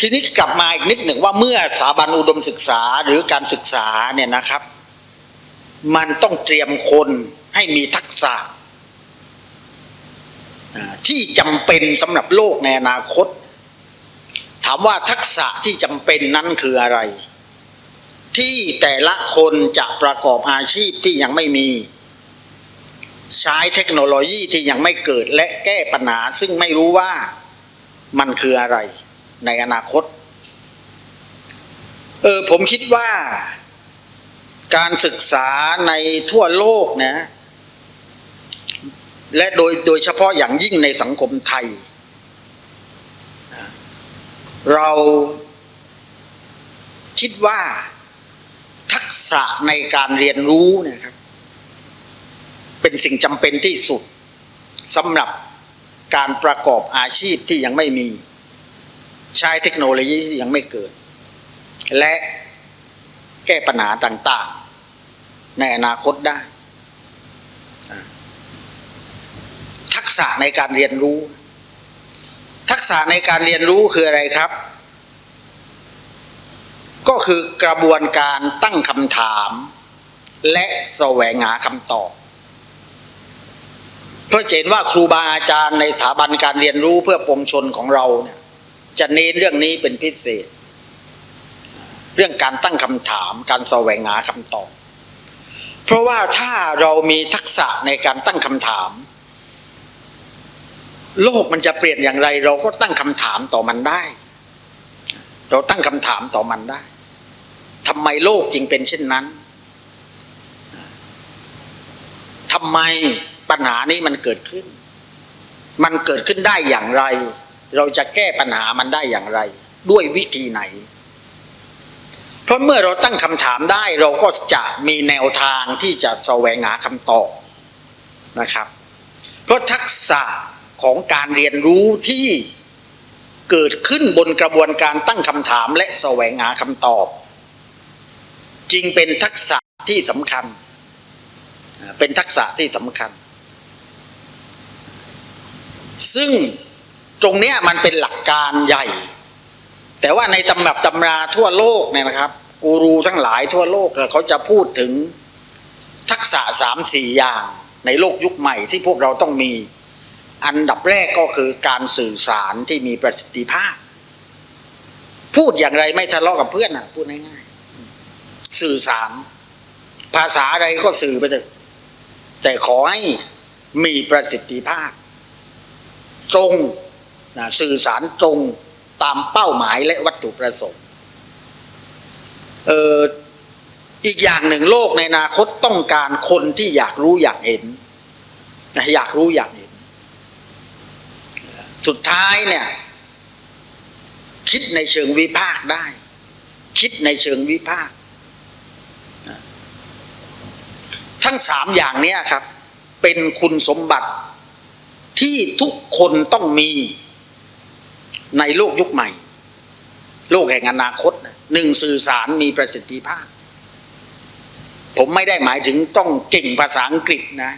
ทีนี้กลับมาอีกนิดหนึ่งว่าเมื่อสถาบันอุดมศึกษาหรือการศึกษาเนี่ยนะครับ มันต้องเตรียมคนให้มีทักษะที่จำเป็นสำหรับโลกในอนาคต ถามว่าทักษะที่จำเป็นนั้นคืออะไร ที่แต่ละคนจะประกอบอาชีพที่ยังไม่มี ใช้เทคโนโลยีที่ยังไม่เกิดและแก้ปัญหาซึ่งไม่รู้ว่ามันคืออะไร ในอนาคต เออผมคิดว่า การศึกษาในทั่วโลกนะ และโดยโดยเฉพาะอย่างยิ่งในสังคมไทย เราคิดว่าทักษะในการเรียนรู้เนะครับ เป็นสิ่งจำเป็นที่สุดสำหรับการประกอบอาชีพที่ยังไม่มี ใช้เทคโนโลยีที่ยังไม่เกิด และแก้ปัญหาต่างๆ ในอนาคตได้ ทักษะในการเรียนรู้ ทักษะในการเรียนรู้คืออะไรครับ ก็คือกระบวนการตั้งคำถาม และแสวงหาคำตอบเพราะเห็นว่าครูบาอาจารย์ในสถาบันการเรียนรู้เพื่อปวงชนของเราเนี่ย จะเน้นเรื่องนี้เป็นพิเศษ เรื่องการตั้งคำถาม การแสวงหาคำตอบ เพราะว่าถ้าเรามีทักษะในการตั้งคำถาม โลกมันจะเปลี่ยนอย่างไร เราก็ตั้งคำถามต่อมันได้ เราตั้งคำถามต่อมันได้ทำไมโลกจึงเป็นเช่นนั้นทำไมปัญหานี้มันเกิดขึ้น มันเกิดขึ้นได้อย่างไร เราจะแก้ปัญหามันได้อย่างไร ด้วยวิธีไหน เพราะเมื่อเราตั้งคำถามได้ เราก็จะมีแนวทางที่จะแสวงหาคำตอบนะครับ เพราะทักษะของการเรียนรู้ที่เกิดขึ้นบนกระบวนการตั้งคำถามและแสวงหาคำตอบ จึงเป็นทักษะที่สำคัญ เป็นทักษะที่สำคัญ ซึ่ง ตรงเนี้ยมันเป็นหลักการใหญ่ แต่ว่าในตำรับตำราทั่วโลกเนี่ยนะครับกูรูทั้งหลายทั่วโลกเขาจะพูดถึงทักษะสามสี่อย่างในโลกยุคใหม่ที่พวกเราต้องมี อันดับแรกก็คือการสื่อสารที่มีประสิทธิภาพ พูดอย่างไรไม่ทะเลาะกับเพื่อนอะพูดง่ายๆสื่อสาร ภาษาอะไรก็สื่อไปเถอะแต่ขอให้มีประสิทธิภาพ ตรง นะสื่อสารตรงตามเป้าหมายและวัตถุประสงค์เอออีกอย่างหนึ่งโลกในอนาคตต้องการคนที่อยากรู้อยากเห็นนะอยากรู้อยากเห็น สุดท้ายเนี่ย คิดในเชิงวิพากษ์ได้ คิดในเชิงวิพากษ์ทั้งสามอย่างเนี้ยครับ เป็นคุณสมบัติที่ทุกคนต้องมี ในโลกยุคใหม่ โลกแห่งอนาคตหนึ่งสื่อสารมีประสิทธิภาพ ผมไม่ได้หมายถึงต้องเก่งภาษาอังกฤษนะ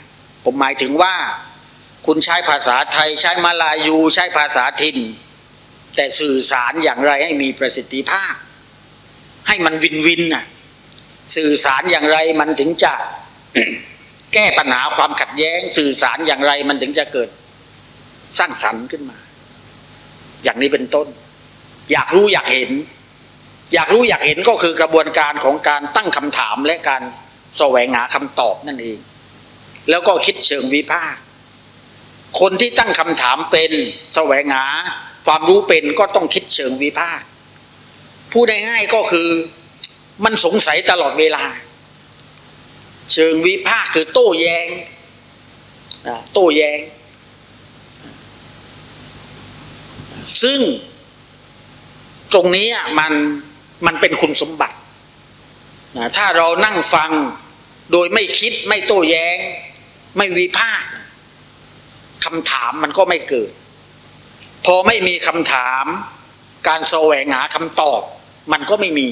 ผมหมายถึงว่า คุณใช้ภาษาไทยใช้มาลายูใช้ภาษาถิ่น แต่สื่อสารอย่างไรให้มีประสิทธิภาพ ให้มันวินวินน่ะสื่อสารอย่างไรมันถึงจะแก้ปัญหาความขัดแย้ง สื่อสารอย่างไรมันถึงจะเกิดสร้างสรรค์ขึ้นมา อย่างนี้เป็นต้น อยากรู้อยากเห็น อยากรู้อยากเห็นก็คือกระบวนการของการตั้งคำถามและการแสวงหาคำตอบนั่นเอง แล้วก็คิดเชิงวิพากษ์คนที่ตั้งคำถามเป็นแสวงหาความรู้เป็นก็ต้องคิดเชิงวิพากษ์พูดง่ายๆก็คือมันสงสัยตลอดเวลา เชิงวิพากษ์คือโต้แยง้งโต้แยง้ง ซึ่งตรงนี้มันมันเป็นคุณสมบัตินะถ้าเรานั่งฟังโดยไม่คิดไม่โต้แย้ง ไม่วิพากษ์คำถามมันก็ไม่เกิด พอไม่มีคำถาม การแสวงหาคำตอบ มันก็ไม่มี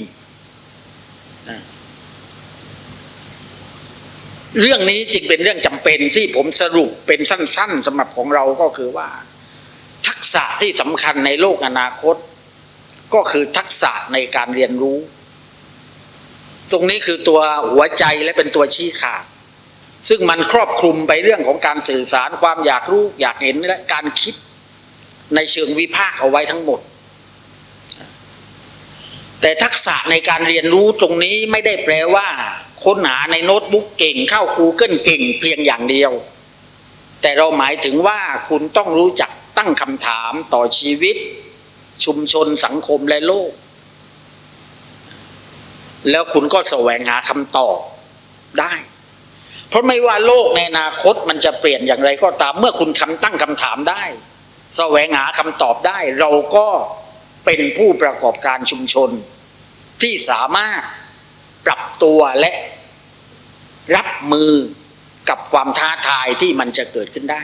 นะเรื่องนี้จึงเป็นเรื่องจำเป็นที่ผมสรุปเป็นสั้น ๆสำหรับของเราก็คือว่า ษะที่สำคัญในโลกอนาคต ก็คือทักษะในการเรียนรู้ ตรงนี้คือตัวหัวใจและเป็นตัวชี้ขาด ซึ่งมันครอบคลุมไปเรื่องของการสื่อสารความอยากรู้ อยากเห็นและการคิดในเชิงวิพากษ์เอาไว้ทั้งหมด แต่ทักษะในการเรียนรู้ตรงนี้ไม่ได้แปลว่า ค้นหาในโน้ตบุ๊กเก่งเข้า Google เก่งเพียงอย่างเดียว แต่เราหมายถึงว่าคุณต้องรู้จัก ตั้งคำถามต่อชีวิต ชุมชนสังคมและโลก แล้วคุณก็แสวงหาคำตอบได้ เพราะไม่ว่าโลกในอนาคตมันจะเปลี่ยนอย่างไรก็ตาม เมื่อคุณคำตั้งคำถามได้ แสวงหาคำตอบได้ เราก็เป็นผู้ประกอบการชุมชน ที่สามารถปรับตัวและรับมือกับความท้าทายที่มันจะเกิดขึ้นได้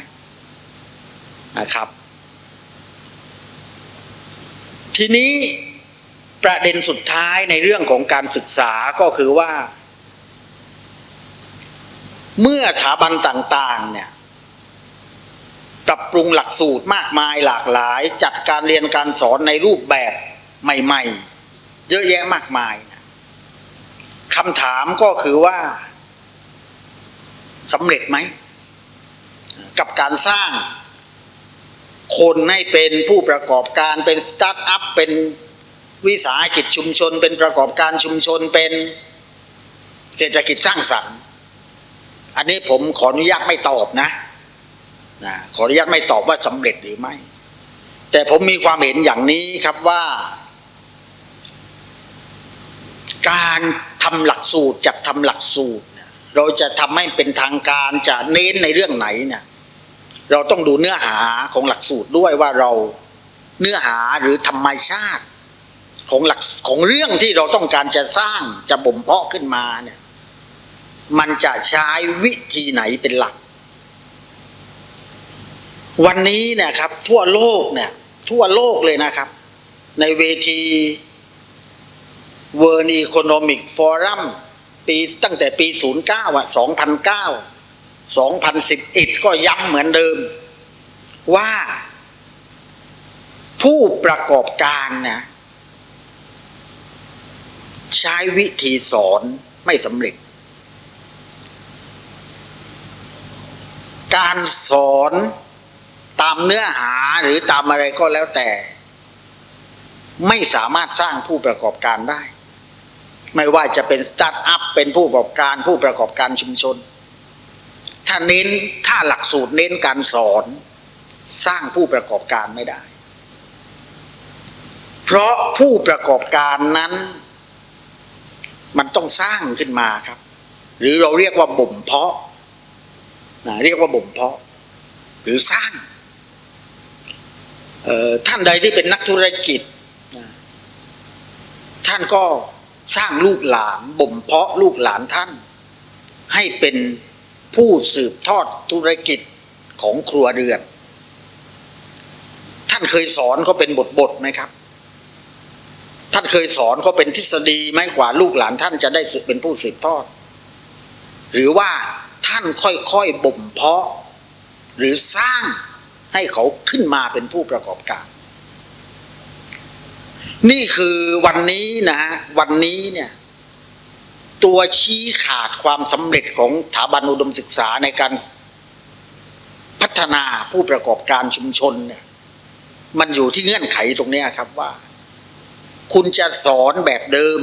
นะครับ ทีนี้ประเด็นสุดท้ายในเรื่องของการศึกษาก็คือว่า เมื่อสถาบันต่าง ๆ เนี่ยปรับปรุงหลักสูตรมากมายหลากหลาย จัดการเรียนการสอนในรูปแบบใหม่ ๆ เยอะแยะมากมายนะคำถามก็คือว่าสำเร็จไหม กับการสร้าง คนให้เป็นผู้ประกอบการเป็นสตาร์ทอัพเป็นวิสาหกิจชุมชน เป็นประกอบการชุมชนเป็นเศรษฐกิจสร้างสรรค์ อันนี้ผมขออนุญาตไม่ตอบนะนะขออนุญาตไม่ตอบว่าสำเร็จหรือไม่ แต่ผมมีความเห็นอย่างนี้ครับว่า การทำหลักสูตรจัดทำหลักสูตรเนี่ยเราจะทำให้เป็นทางการจะเน้นในเรื่องไหนเนี่ย เราต้องดูเนื้อหาของหลักสูตรด้วยว่าเราเนื้อหาหรือธรรมชาติของหลักของเรื่องที่เราต้องการจะสร้างจะบ่มเพาะขึ้นมาเนี่ย มันจะใช้วิธีไหนเป็นหลัก วันนี้เนะครับ ทั่วโลกเนี่ย ทั่วโลกเลยนะครับ ในเวที World Economic Forum ปีตั้งแต่ปี 09อะ2009 2011 ก็ย้ำเหมือนเดิม ว่าผู้ประกอบการนะใช้วิธีสอนไม่สำเร็จ การสอนตามเนื้อหาหรือตามอะไรก็แล้วแต่ ไม่สามารถสร้างผู้ประกอบการได้ ไม่ว่าจะเป็นสตาร์ทอัพเป็นผู้ประกอบการผู้ประกอบการชุมชน ถ้าเน้นถ้าหลักสูตรเน้นการสอน สร้างผู้ประกอบการไม่ได้ เพราะผู้ประกอบการนั้น มันต้องสร้างขึ้นมาครับ หรือเราเรียกว่าบ่มเพาะนะเรียกว่าบ่มเพาะ หรือสร้างท่านใดที่เป็นนักธุรกิจ ท่านก็สร้างลูกหลานบ่มเพาะลูกหลานท่าน ให้เป็น ผู้สืบทอดธุรกิจของครัวเรือน ท่านเคยสอนเขาเป็นบทบทไหมครับ ท่านเคยสอนเขาเป็นทฤษฎีไหมกว่าลูกหลานท่านจะได้เป็นผู้สืบทอด หรือว่าท่านค่อยๆบ่มเพาะ หรือสร้างให้เขาขึ้นมาเป็นผู้ประกอบการ นี่คือวันนี้นะฮะวันนี้เนี่ย ตัวชี้ขาดความสำเร็จของสถาบันอุดมศึกษาในการพัฒนาผู้ประกอบการชุมชนเนี่ย มันอยู่ที่เงื่อนไขตรงนี้ครับว่า คุณจะสอนแบบเดิม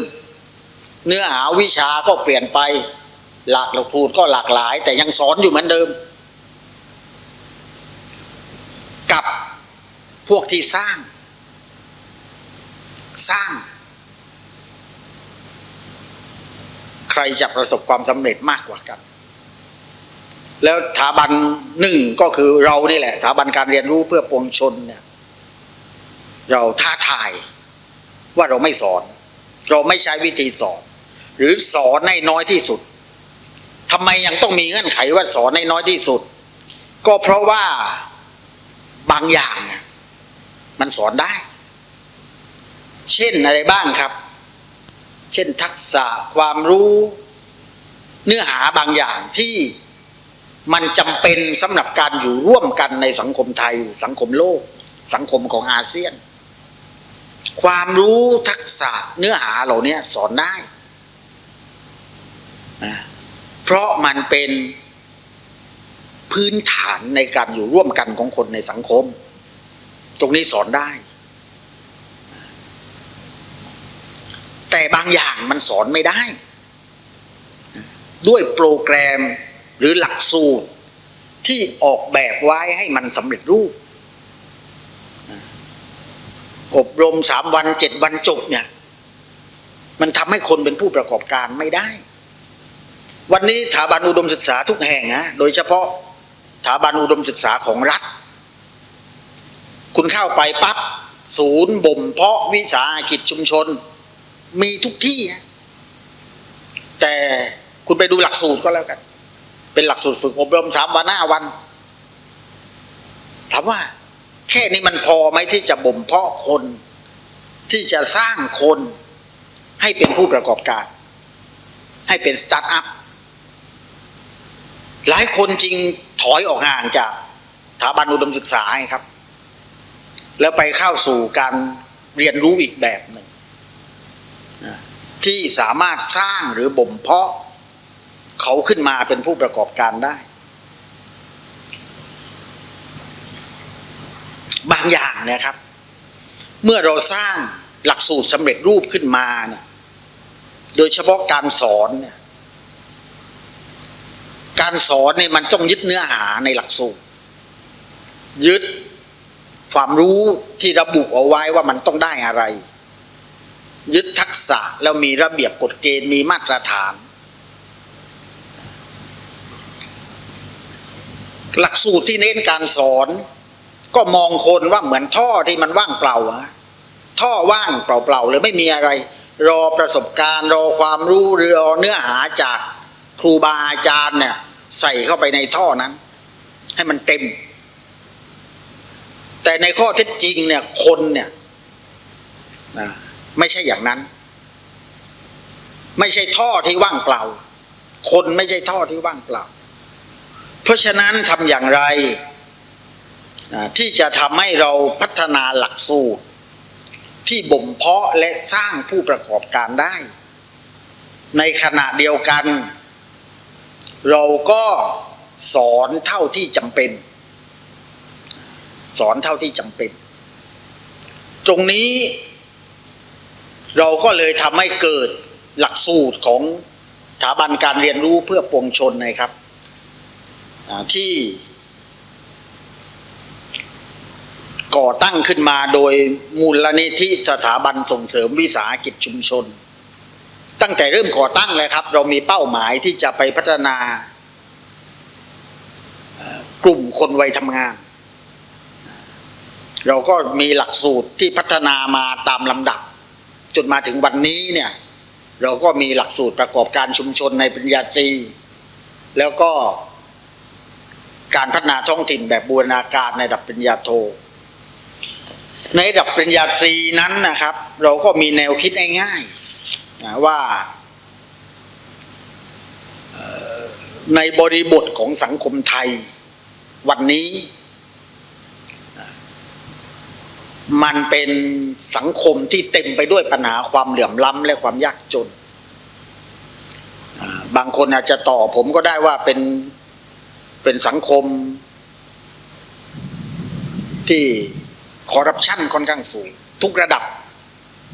เนื้อหาวิชาก็เปลี่ยนไป หลักหลักสูตรก็หลากหลาย แต่ยังสอนอยู่เหมือนเดิม กับพวกที่สร้าง สร้าง ใค รจะประสบความสำเร็จมากกว่ากัน แล้วสถาบันหนึ่งก็คือเรานี่แหละสถาบันการเรียนรู้เพื่อปวงชนเนี่ย เราท้าทายว่าเราไม่สอน เราไม่ใช้วิธีสอน หรือสอนให้น้อยที่สุดทำไมยังต้องมีเงื่อนไขว่าสอนให้น้อยที่สุด ก็เพราะว่าบางอย่างมันสอนได้ เช่นอะไรบ้างครับ เช่นทักษะความรู้ เนื้อหาบางอย่างที่มันจำเป็นสำหรับการอยู่ร่วมกันในสังคมไทย สังคมโลก สังคมของอาเซียน ความรู้ทักษะเนื้อหาเหล่านี้สอนได้นะเพราะมันเป็นพื้นฐานในการอยู่ร่วมกันของคนในสังคม ตรงนี้สอนได้ แต่บางอย่างมันสอนไม่ได้ ด้วยโปรแกรมหรือหลักสูตรที่ออกแบบไว้ให้มันสำเร็จรูป อบรมสามวันเจ็ดวันจบเนี่ย มันทำให้คนเป็นผู้ประกอบการไม่ได้ วันนี้สถาบันอุดมศึกษาทุกแห่งนะโดยเฉพาะสถาบันอุดมศึกษาของรัฐ คุณเข้าไปปั๊บศูนย์บ่มเพาะวิสาหกิจชุมชน มีทุกที่นะแต่คุณไปดูหลักสูตรก็แล้วกัน เป็นหลักสูตรฝึกอบรมสามวันห้าวัน ถามว่า แค่นี้มันพอไหมที่จะบ่มเพาะคน ที่จะสร้างคนให้เป็นผู้ประกอบการ ให้เป็นสตาร์ทอัพหลายคนจริงถอยออกห่างจากสถาบันอุดมศึกษาครับ แล้วไปเข้าสู่การเรียนรู้อีกแบบหนึ่ง ที่สามารถสร้างหรือบ่มเพาะ เขาขึ้นมาเป็นผู้ประกอบการได้ บางอย่างนี่ยครับ เมื่อเราสร้างหลักสูตรสำเร็จรูปขึ้นมาเนี่ยโดยเฉพาะการสอนเนี่ย การสอนเนี่ยมันต้องยึดเนื้อหาในหลักสูตร ยึดความรู้ที่ระบุเอาไว้ว่ามันต้องได้อะไร ยึดทั ษะ แล้วมีระเบียบกฎเกณฑ์มีมาตรฐาน หลักสูตรที่เน้นการสอน ก็มองคนว่าเหมือนท่อที่มันว่างเปล่าอะท่อว่างเปล่าๆเลยไม่มีอะไร รอประสบการณ์รอความรู้หรือรอเนื้อหาจากครูบาอาจารย์เนี่ย ใส่เข้าไปในท่อนั้น ให้มันเต็ม แต่ในข้อเท็จจริงเนี่ยคนเนี่ยนะไม่ใช่อย่างนั้น ไม่ใช่ท่อที่ว่างเปล่า คนไม่ใช่ท่อที่ว่างเปล่า เพราะฉะนั้นทำอย่างไรที่จะทำให้เราพัฒนาหลักสูตร ที่บ่มเพาะและสร้างผู้ประกอบการได้ ในขณะเดียวกัน เราก็สอนเท่าที่จำเป็น สอนเท่าที่จำเป็น ตรงนี้ เราก็เลยทำให้เกิด หลักสูตรของสถาบันการเรียนรู้เพื่อปวงชนนะครับที่ก่อตั้งขึ้นมาโดยมูลนิธิสถาบันส่งเสริมวิสาหกิจชุมชน ตั้งแต่เริ่มก่อตั้งเลยครับ เรามีเป้าหมายที่จะไปพัฒนากลุ่มคนวัยทำงาน เราก็มีหลักสูตรที่พัฒนามาตามลำดับ จนมาถึงวันนี้เนี่ย เราก็มีหลักสูตรประกอบการชุมชนในปริญญาตรี แล้วก็การพัฒนาท้องถิ่นแบบบูรณาการในระดับปริญญาโท ในระดับปริญญาตรีนั้นนะครับ เราก็มีแนวคิดง่ายๆนะว่าในบริบทของสังคมไทย วันนี้นะ มันเป็นสังคมที่เต็มไปด้วยปัญหาความเหลื่อมล้ำและความยากจน บางคนอาจจะต่อผมก็ได้ว่าเป็นเป็นสังคมที่คอร์รัปชันค่อนข้างสูง ทุกระดับ